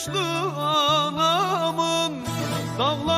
yaşlı anamın dağlar